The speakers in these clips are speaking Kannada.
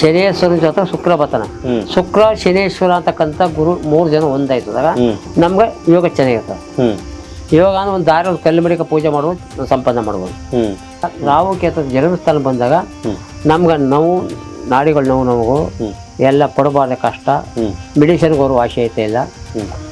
ಶನೇಶ್ವರನ ಜೊತೆ ಶುಕ್ರ ಬರ್ತಾನೆ. ಶುಕ್ರ ಶನೇಶ್ವರ ಅಂತಕ್ಕಂಥ ಗುರು ಮೂರು ಜನ ಒಂದಾಯ್ತದಾಗ ನಮ್ಗೆ ಯೋಗ ಚೆನ್ನಾಗಿರ್ತದೆ ಯೋಗ ಅಂದ್ರೆ ಒಂದು ದಾರಿ ಒಂದು ಕಲ್ಲು ಮಡಿಕ ಪೂಜೆ ಮಾಡ್ಬೋದು ಸಂಪಾದನೆ ಮಾಡ್ಬೋದು. ನಾವು ರಾಹು ಜನರ ಜನ್ಮಸ್ಥಾನ ಬಂದಾಗ ನಮ್ಗ ನೋವು ನಾಡಿಗಳು ನೋವು ನಮಗೂ ಎಲ್ಲ ಪಡಬಾರ್ದ ಕಷ್ಟ. ಮೆಡಿಷನ್ಗೆ ಅವರು ವಾಸಿ ಐತೆ ಇಲ್ಲ.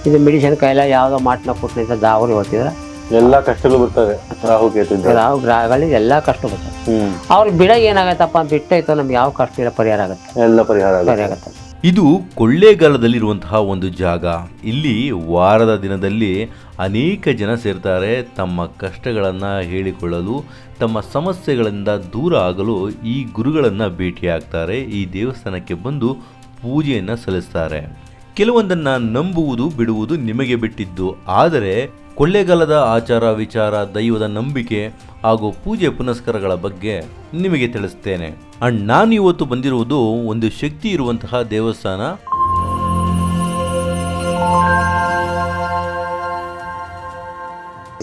ಇದು ಮೆಡಿಸಿನ್ ಕೈಲ ಯಾವುದೋ ಮಾಟ್ನ ಕೊಟ್ಟಿನಿಂದ ದಾವರು ಹೇಳ್ತಿದ್ರೆ ಎಲ್ಲ ಕಷ್ಟಗಳು ಬರ್ತವೆ. ರಾಹು ಕೇತು. ರಾಹು ಗ್ರಹಗಳಿಗೆ ಎಲ್ಲ ಕಷ್ಟ ಬರ್ತದೆ ಹ್ಮ್. ಅವ್ರಿಗೆ ಬಿಡ ಏನಾಗತ್ತಪ್ಪ ಬಿಟ್ಟೈತೋ ನಮ್ಗೆ ಯಾವ ಕಷ್ಟ ಇಲ್ಲ ಪರಿಹಾರ ಆಗುತ್ತೆ? ಎಲ್ಲ ಪರಿಹಾರ ಆಗುತ್ತೆ. ಪರಿಹಾರ ಆಗುತ್ತೆ. ಇದು ಕೊಳ್ಳೇಗಾಲದಲ್ಲಿರುವಂತಹ ಒಂದು ಜಾಗ. ಇಲ್ಲಿ ವಾರದ ದಿನದಲ್ಲಿ ಅನೇಕ ಜನ ಸೇರ್ತಾರೆ. ತಮ್ಮ ಕಷ್ಟಗಳನ್ನು ಹೇಳಿಕೊಳ್ಳಲು ತಮ್ಮ ಸಮಸ್ಯೆಗಳಿಂದ ದೂರ ಆಗಲು ಈ ಗುರುಗಳನ್ನು ಭೇಟಿಯಾಗ್ತಾರೆ ಈ ದೇವಸ್ಥಾನಕ್ಕೆ ಬಂದು ಪೂಜೆಯನ್ನು ಸಲ್ಲಿಸ್ತಾರೆ. ಕೆಲವೊಂದನ್ನು ನಂಬುವುದು ಬಿಡುವುದು ನಿಮಗೆ ಬಿಟ್ಟಿದ್ದು. ಆದರೆ ಕೊಳ್ಳೇಗಾಲದ ಆಚಾರ ವಿಚಾರ ದೈವದ ನಂಬಿಕೆ ಹಾಗೂ ಪೂಜೆ ಪುನಸ್ಕಾರಗಳ ಬಗ್ಗೆ ನಿಮಗೆ ತಿಳಿಸ್ತೇನೆ. ಅಂಡ್ ನಾನು ಇವತ್ತು ಬಂದಿರುವುದು ಒಂದು ಶಕ್ತಿ ಇರುವಂತಹ ದೇವಸ್ಥಾನ.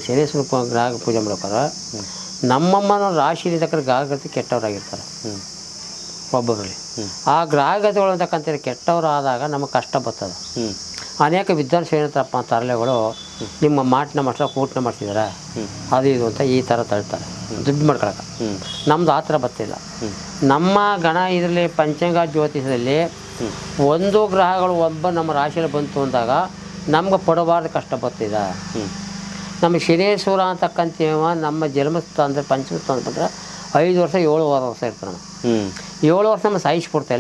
ಶನಿ ಸ್ವಲ್ಪ ಗ್ರಹ ಪೂಜೆ ಮಾಡೋಕ್ಕಾರ ನಮ್ಮಮ್ಮನ ರಾಶಿ ತಕ್ಕ ಗ್ರಾಹಕತೆ ಕೆಟ್ಟವರಾಗಿರ್ತಾರೆ. ಒಬ್ಬೊಬ್ಬರಲ್ಲಿ ಆ ಗ್ರಾಹಕತೆಗಳು ಅಂತಕ್ಕಂಥ ಕೆಟ್ಟವರಾದಾಗ ನಮಗೆ ಕಷ್ಟ ಬರ್ತದೆ. ಅನೇಕ ವಿದ್ವಾಂಸ ಏನಂತಾರಪ್ಪ ತರಲೆಗಳು ನಿಮ್ಮ ಮಾಟನ ಮಾಡ್ಸ ಕೂಟನ ಮಾಡ್ತಿದ್ದಾರೆ ಅದು ಇದು ಅಂತ ಈ ಥರ ತಳ್ತಾರೆ. ದುಡ್ಡು ಮಾಡ್ಕೊಳಕ್ಕೆ. ನಮ್ಮದು ನಮ್ದು ಆ ಥರ ಬರ್ತಿಲ್ಲ ನಮ್ಮ ಗಣ ಇದರಲ್ಲಿ ಪಂಚಾಂಗ ಜ್ಯೋತಿಷದಲ್ಲಿ ಒಂದು ಗ್ರಹಗಳು ಒಬ್ಬ ನಮ್ಮ ರಾಶಿಯಲ್ಲಿ ಬಂತು ಅಂದಾಗ ನಮ್ಗೆ ಪಡಬಾರ್ದು ಕಷ್ಟ ಬರ್ತಿದೆ ನಮ್ಮ ಶನೇಶ್ವರ ಅಂತಕ್ಕಂಥವ ನಮ್ಮ ಜನ್ಮಸ್ಥ ಅಂದರೆ ಪಂಚಮಸ್ಥ ಅಂತಂದ್ರೆ ಐದು ವರ್ಷ ಏಳು ವರ್ಷ ಇರ್ತಾನೆ. ಏಳು ವರ್ಷ ನಮ್ಮ ಸಾಯಿಸ್ಕೊಡ್ತಾ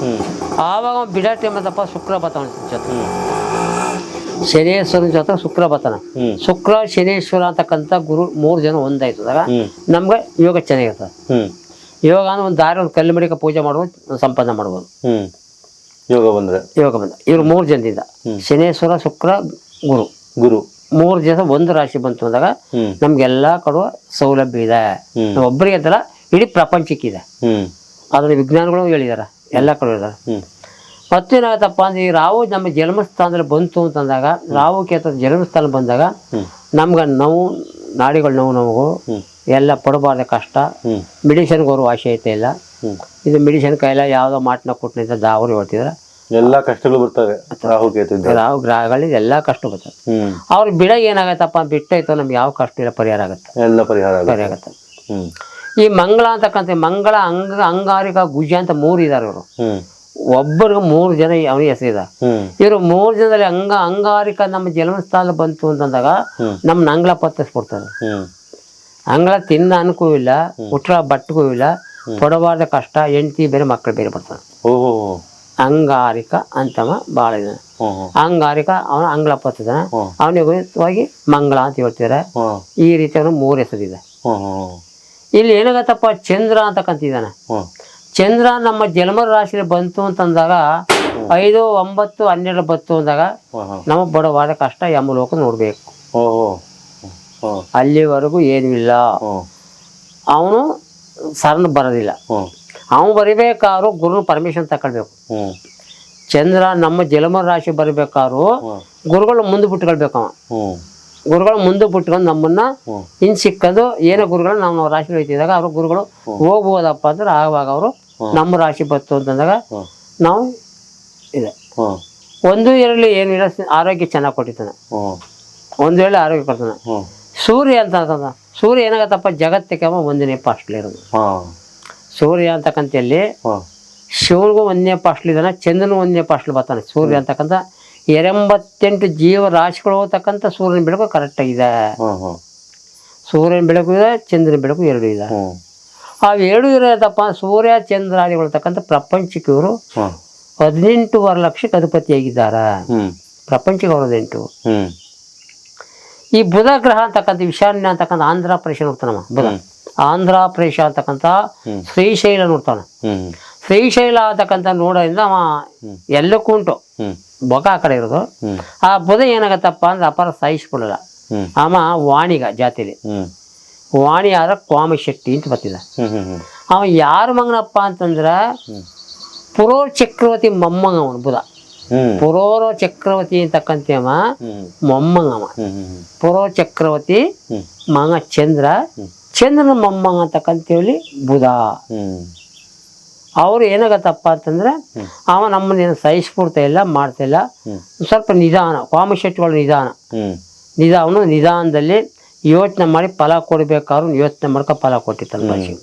ಹ್ಮ್. ಆವಾಗ ಅವ್ನು ಬಿಡೋ ಟೈಮದಪ್ಪ ಶುಕ್ರ ಬರ್ತಾನೆ ಜೊತೆ. ಶನೇಶ್ವರನ ಜೊತೆ ಶುಕ್ರ ಬರ್ತಾನೆ ಶುಕ್ರ ಶನೇಶ್ವರ ಅಂತಕ್ಕಂಥ ಗುರು ಮೂರು ಜನ ಒಂದಾಯ್ತದಾಗ ನಮ್ಗೆ ಯೋಗ ಚೆನ್ನಾಗಿರ್ತದೆ ಯೋಗ ಅಂದ್ರೆ ಒಂದು ದಾರಿ ಒಂದು ಕಲ್ಲು ಮಡಿಕ ಪೂಜೆ ಮಾಡ್ಬೋದು ಸಂಪನ್ನ ಮಾಡ್ಬೋದು. ಯೋಗ ಬಂದ್ರೆ? ಯೋಗ ಬಂದ ಇವ್ರು ಮೂರು ಜನದಿಂದ. ಶನೇಶ್ವರ ಶುಕ್ರ ಗುರು. ಗುರು. ಮೂರು ಜನ ಒಂದು ರಾಶಿ ಬಂತು ಅಂದಾಗ ನಮ್ಗೆಲ್ಲಾ ಕೊಡುವ ಸೌಲಭ್ಯ ಇದೆ. ಒಬ್ಬರಿಗೆ ಅಂತಲ್ಲ ಇಡೀ ಪ್ರಪಂಚಕ್ಕಿದೆ. ಹ್ಮ್ ವಿಜ್ಞಾನಗಳು ಹೇಳಿದಾರ ಹೇಳಿದ್ದಾರೆ ಎಲ್ಲ ಕಡೆ ಹೇಳಿದ್ದಾರೆ ಮತ್ತೇನಾಗತ್ತಪ್ಪ ಅಂದ್ರೆ ಈ ರಾವು ನಮ್ಮ ಜನ್ಮಸ್ಥಾನದಲ್ಲಿ ಬಂತು ಅಂತಂದಾಗ ರಾವು ಕೇತ ಜನ್ಮಸ್ಥಾನ ಬಂದಾಗ ನಮ್ಗ ನೋವು ನಾಡಿಗಳು ನೋವು ನಮಗೂ ಎಲ್ಲ ಪಡಬಾರ್ದ ಕಷ್ಟ. ಮೆಡಿಸಿನ್ ಅವರು ವಾಸಿ ಐತೆ ಇಲ್ಲ. ಇದು ಮೆಡಿಸಿನ್ ಕೈಲ ಯಾವುದೋ ಮಾಟ್ನ ಕೊಟ್ಟಿನಿಂದ ದಾವರು ಹೇಳ್ತಿದ್ರೆ. ಎಲ್ಲ ಕಷ್ಟಗಳು ಬರ್ತವೆ ರಾಹು ಕೇತು ಇದ್ದಾಗ. ರಾಹು ಗ್ರಹಗಳು ಎಲ್ಲ ಕಷ್ಟ ಬರ್ತವೆ. ಅವ್ರಿಗೆ ಬಿಡ ಏನಾಗತ್ತಪ್ಪ? ಬಿಟ್ಟೈತೋ ನಮ್ಗೆ ಯಾವ ಕಷ್ಟ ಇಲ್ಲ ಪರಿಹಾರ ಆಗುತ್ತೆ. ಎಲ್ಲ ಪರಿಹಾರ. ಪರಿಹಾರ ಆಗುತ್ತೆ. ಹ್ಮ್. ಈ ಮಂಗಳ ಅಂತಕ್ಕಂಥ ಮಂಗಳ ಅಂಗ ಅಂಗಾರಿಕ ಗುಜ ಅಂತ ಮೂರು ಇದ್ದಾರೆ ಇವರು. ಒಬ್ಬರು ಮೂರು ಜನ ಅವನಿಗೆ ಹೆಸರಿದ. ಇವರು ಮೂರು ಜನದಲ್ಲಿ ಅಂಗ ಅಂಗಾರಿಕ ನಮ್ಮ ಜನ್ಮಸ್ಥಾನ ಬಂತು ಅಂತಂದಾಗ ನಮ್ಮನ್ನ ನಮ್ಮ ಅಂಗಳ ಪತ್ತಿಸ್ಬಿಡ್ತಾರೆ. ಅಂಗಳ ತಿನ್ನ ಅನ್ಕೂ ಇಲ್ಲ ಉಟ್ರ ಬಟ್ಟಗೂ ಇಲ್ಲ ಕೊಡಬಾರ್ದ ಕಷ್ಟ ಹೆಂಡತಿ ಬೇರೆ ಮಕ್ಕಳು ಬೇರೆ ಬರ್ತಾರೆ ಅಂಗಾರಿಕ ಅಂತವ ಭಾಳ ಹ್ಮ್ ಅಂಗಾರಿಕ ಅವನ ಅಂಗಳ ಪತ್ತಿದ್ದಾನೆ ಹ್ಮ್. ಅವನಿಗೆ ಮಂಗಳ ಅಂತ ಹೇಳ್ತಿದ್ದಾರೆ ಈ ರೀತಿ ಅವನು ಮೂರು ಹೆಸರಿದೆ. ಇಲ್ಲಿ ಏನಾಗತ್ತಪ್ಪ? ಚಂದ್ರ ಅಂತಕ್ಕಂತಿದ್ದಾನೆ ಚಂದ್ರ ನಮ್ಮ ಜನ್ಮ ರಾಶಿಲಿ ಬಂತು ಅಂತಂದಾಗ ಐದು ಒಂಬತ್ತು ಹನ್ನೆರಡು ಬತ್ತು ಅಂದಾಗ ನಮಗೆ ಬಡವಾದ ಕಷ್ಟ ಯಮಲೋಕ ನೋಡಬೇಕು. ನೋಡ್ಬೇಕು ಅಲ್ಲಿವರೆಗೂ ಏನೂ ಇಲ್ಲ. ಅವನು ಸರಣ ಬರೋದಿಲ್ಲ. ಅವನು ಬರಿಬೇಕಾದ್ರು ಗುರುನ ಪರ್ಮಿಷನ್ ತಗೊಳ್ಬೇಕು ಚಂದ್ರ ನಮ್ಮ ಜಲಮ ರಾಶಿ ಬರಬೇಕಾದ್ರು ಗುರುಗಳು ಮುಂದೆ ಬಿಟ್ಕೊಳ್ಬೇಕು ಅವ. ಗುರುಗಳು ಮುಂದೆ ಬಿಟ್ಕೊಂಡು ನಮ್ಮನ್ನ ಇನ್ ಸಿಕ್ಕದು ಏನೋ ಗುರುಗಳು ನಾವು ರಾಶಿ ಹೋಯ್ತಿದ್ದಾಗ ಅವ್ರ ಗುರುಗಳು ಹೋಗ್ಬೋದಪ್ಪ ಅಂದ್ರೆ ಆವಾಗ ಅವರು ನಮ್ಮ ರಾಶಿ ಬತ್ತು ಅಂತಂದಾಗ ನಾವು ಇದೆ. ಒಂದು ಇರಲಿ ಏನಿಲ್ಲ ಆರೋಗ್ಯ ಚೆನ್ನಾಗಿ ಕೊಟ್ಟಿದ್ದಾನೆ ಒಂದು ವೇಳೆ ಆರೋಗ್ಯ ಕೊಡ್ತಾನೆ. ಸೂರ್ಯ ಅಂತ ಅಂತಂದ. ಸೂರ್ಯ ಏನಾಗತ್ತಪ್ಪ ಜಗತ್ತಿಗೆ ಒಂದನೇ ಪಾಸ್ಟ್ಲಿ ಇರೋದು. ಸೂರ್ಯ ಅಂತಕ್ಕಂಥಲ್ಲಿ ಶಿವನಿಗೂ ಒಂದನೇ ಪಾಸ್ಟ್ಲಿ ಇದ್ದಾನೆ ಚಂದ್ರನು ಒಂದನೇ ಪಾಸ್ಟ್ಲಿ ಬರ್ತಾನೆ ಸೂರ್ಯ ಅಂತಕ್ಕಂಥ ಎಂಬತ್ತೆಂಟು ಜೀವರಾಶಿಗಳು ಹೋಗ್ತಕ್ಕಂಥ ಸೂರ್ಯನ ಬೆಳಕು ಕರೆಕ್ಟ್ ಆಗಿದೆ. ಸೂರ್ಯನ ಬೆಳಕು ಇದೆ ಚಂದ್ರನ ಬೆಳಕು ಎರಡು ಇದೆ. ಆ ಅವು ಎರಡು ಇರೋದಪ್ಪ ಸೂರ್ಯ ಚಂದ್ರಾದಿಗಳತಕ್ಕಂಥ ಪ್ರಪಂಚಕ್ಕೆ ಇವರು ಹದಿನೆಂಟೂವರೆ ಲಕ್ಷಕ್ಕೆ ಅಧಿಪತಿಯಾಗಿದ್ದಾರೆ. ಪ್ರಪಂಚಕ್ಕೆ ಅವರು ಹದಿನೆಂಟು. ಈ ಬುಧ ಗ್ರಹ ಅಂತಕ್ಕಂಥ ವಿಶಾನ್ಯ ಅಂತಕ್ಕಂಥ ಆಂಧ್ರ ಪ್ರದೇಶ ನೋಡ್ತಾನಮ್ಮ ಬುಧ. ಆಂಧ್ರ ಪ್ರದೇಶ ಅಂತಕ್ಕಂಥ ಶ್ರೀಶೈಲ ನೋಡ್ತಾನ. ಶ್ರೀಶೈಲ ಅಂತಕ್ಕಂಥ ನೋಡೋದ್ರಿಂದ ಅವ ಎಲ್ಲಕ್ಕೂ ಉಂಟು. ಬೊಕ ಬೊಗ ಆ ಕಡೆ ಇರೋದು. ಆ ಬುಧ ಏನಾಗತ್ತಪ್ಪ ಅಂದ್ರೆ ಅಪಾರ ಸಾಯಿಸ್ಬಿಡಲ್ಲ ಅವ ವಾಣಿಗ ಜಾತಿಲಿ. ವಾಣಿ ಆದ್ರೆ ಕೋಮಶಕ್ತಿ ಅಂತ ಬರ್ತಿದ್ದ ಅವ ಯಾರು ಮಗನಪ್ಪ ಅಂತಂದ್ರ ಪುರೋ ಚಕ್ರವರ್ತಿ ಮೊಮ್ಮಂಗ ಅವನು ಬುಧ. ಪುರೋರ ಚಕ್ರವರ್ತಿ ಅಂತಕ್ಕಂತೇವ ಮೊಮ್ಮಂಗವ ಪುರೋ ಚಕ್ರವರ್ತಿ ಮಗ ಚಂದ್ರ. ಚಂದ್ರನ ಮೊಮ್ಮಂಗ ಅಂತಕ್ಕಂಥೇಳಿ ಬುಧ. ಅವ್ರು ಏನಾಗತ್ತಪ್ಪ ಅಂತಂದ್ರೆ ಅವ ನಮ್ಮನ್ನೇನು ಸಹಿಸ್ಕೊಡ್ತಾ ಇಲ್ಲ ಮಾಡ್ತಾ ಇಲ್ಲ. ಸ್ವಲ್ಪ ನಿಧಾನ ಕಾಮಶೆಟ್ಗಳು ನಿಧಾನ. ನಿಧಾನ ಅವನು ನಿಧಾನದಲ್ಲಿ ಯೋಚನೆ ಮಾಡಿ ಫಲ ಕೊಡ್ಬೇಕಾದ್ರು ಯೋಚನೆ ಮಾಡ್ಕೊ ಫಲ ಕೊಟ್ಟಿರ್ತಾನೆ ಮನುಷ್ಯ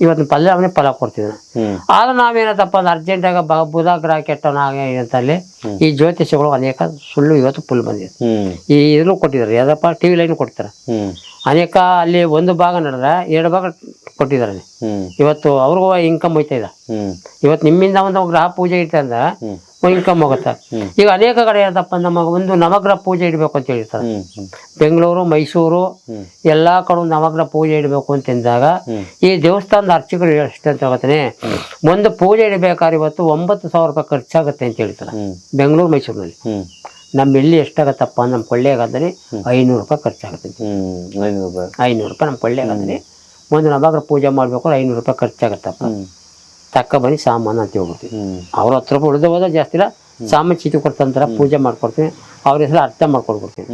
ಇವತ್ತು ಪಲ್ಯ ಅವನೇ ಫಲ ಕೊಡ್ತಿದ್ದಾನೆ ಹ್ಮ್. ಆದ್ರೆ ನಾವೇನತ್ತಪ್ಪ ಅಂದ್ರೆ ಅರ್ಜೆಂಟಾಗ ಆಗ ಬುಧ ಗ್ರಹ ಕೆಟ್ಟವನ ಅಂತ ಅಂತಲ್ಲಿ ಈ ಜ್ಯೋತಿಷಗಳು ಅನೇಕ ಸುಳ್ಳು ಇವತ್ತು ಫುಲ್ ಬಂದಿದೆ. ಈ ಇದನ್ನು ಕೊಟ್ಟಿದ್ದಾರೆ. ಯಾವ್ದಪ್ಪ ಟಿ ವಿ ಲೈನ್ ಕೊಡ್ತಾರೆ. ಅನೇಕ ಅಲ್ಲಿ ಒಂದು ಭಾಗ ನಡೆದ್ರೆ ಎರಡು ಭಾಗ ಕೊಟ್ಟಿದ್ದಾರೆ. ಇವತ್ತು ಅವ್ರಿಗೂ ಇನ್ಕಮ್ ಹೋಯ್ತಾ ಇದೆ. ಇವತ್ತು ನಿಮ್ಮಿಂದ ಒಂದು ಗ್ರಹ ಪೂಜೆ ಹ್ಮ್. ಇನ್ಕಮ್ ಹೋಗುತ್ತೆ. ಈಗ ಅನೇಕ ಕಡೆ ಏನಪ್ಪ ನಮ್ಮ ಒಂದು ನವಗ್ರಹ ಪೂಜೆ ಇಡಬೇಕು ಅಂತ ಹೇಳಿರ್ತಾರೆ. ಬೆಂಗಳೂರು ಮೈಸೂರು ಎಲ್ಲಾ ಕಡೆ ನವಗ್ರಹ ಪೂಜೆ ಇಡಬೇಕು ಅಂತಂದಾಗ ಹ್ಮ್. ಈ ದೇವಸ್ಥಾನದ ಅರ್ಚಕರು ಎಷ್ಟು ಅಂತ ಹೇಳ್ತಾನೆ ಒಂದು ಪೂಜೆ ಇಡಬೇಕಾದ್ರೆ ಇವತ್ತು ಒಂಬತ್ತು ಸಾವಿರ ರೂಪಾಯಿ ಖರ್ಚಾಗುತ್ತೆ ಅಂತ ಹೇಳ್ತಾರೆ ಬೆಂಗಳೂರು ಮೈಸೂರಿನಲ್ಲಿ. ನಮ್ಮ ಎಲ್ಲಿ ಎಷ್ಟಾಗತ್ತಪ್ಪ ನಮ್ಮ ಕೊಳ್ಳೆಗಾದ್ರೆ ಐನೂರು ರೂಪಾಯಿ ಖರ್ಚಾಗುತ್ತೆ. ಐನೂರು ರೂಪಾಯಿ. ಐನೂರು ರೂಪಾಯಿ ನಮ್ಮ ಕೊಳ್ಳೆಗಾದ್ರೆ ಒಂದು ನವಗ್ರಹ ಪೂಜೆ ಮಾಡಬೇಕು ಐನೂರು ರೂಪಾಯಿ ಖರ್ಚಾಗತ್ತಪ್ಪ. ತಕ್ಕ ಬರೀ ಸಾಮಾನು ಅಂತ ಹೇಳ್ಬಿಡ್ತೀವಿ. ಅವ್ರ ಹತ್ರ ರೂಪಾಯಿ ಉಳಿದ ಹೋದ ಜಾಸ್ತಿ ಇಲ್ಲ. ಸಾಮಾನು ಚೀಟಿ ಕೊಡ್ತಂತಾರ ಪೂಜೆ ಮಾಡ್ಕೊಡ್ತೀನಿ ಅವ್ರ ಹೆಸರು ಅರ್ಥ ಮಾಡ್ಕೊಡ್ಬಿಡ್ತೀನಿ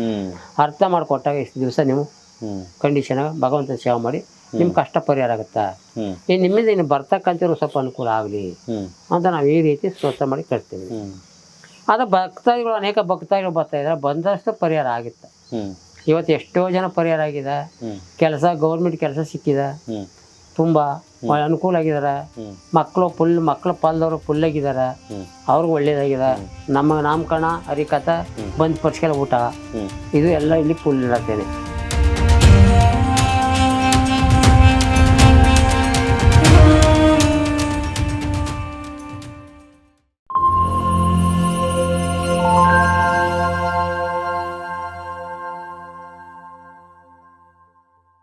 ಅರ್ಥ ಮಾಡಿಕೊಟ್ಟಾಗ ಇಷ್ಟು ದಿವಸ ನೀವು ಕಂಡೀಷನ್ ಕಂಡೀಷನಾಗ ಭಗವಂತನ ಸೇವೆ ಮಾಡಿ ನಿಮ್ಮ ಕಷ್ಟ ಪರಿಹಾರ ಆಗುತ್ತಾ? ಏನ್ ಈ ನಿಮ್ಮಿಂದ ಇನ್ನು ಬರ್ತಕ್ಕಂಥವ್ರು ಸ್ವಲ್ಪ ಅನುಕೂಲ ಆಗಲಿ ಅಂತ ನಾವು ಈ ರೀತಿ ಸ್ತೋತ್ರ ಮಾಡಿ ಕಟ್ತೀವಿ. ಅದ ಭಕ್ತಾದಿಗಳು ಅನೇಕ ಭಕ್ತಾದಿಗಳು ಬರ್ತಾ ಇದ್ದಾರೆ ಬಂದಷ್ಟು ಪರಿಹಾರ ಆಗಿತ್ತು. ಇವತ್ತು ಎಷ್ಟೋ ಜನ ಪರಿಹಾರ ಆಗಿದೆ. ಕೆಲಸ ಗೌರ್ಮೆಂಟ್ ಕೆಲಸ ಸಿಕ್ಕಿದೆ. ತುಂಬಾ ಅನುಕೂಲ ಆಗಿದ್ದಾರೆ ಮಕ್ಕಳು ಫುಲ್ ಮಕ್ಕಳು ಪಾಲ್ದವರು ಫುಲ್ ಆಗಿದ್ದಾರೆ ಅವ್ರಿಗೆ ಒಳ್ಳೇದಾಗಿದೆ ನಮ್ಮ ನಾಮಕರಣ ಹರಿಕಥ ಬಂದ್ ಪರ್ಸ್ಕೆಲ್ಲ ಊಟ. ಇದು ಎಲ್ಲ ಇಲ್ಲಿ ಫುಲ್ ಇರತ್ತೇನೆ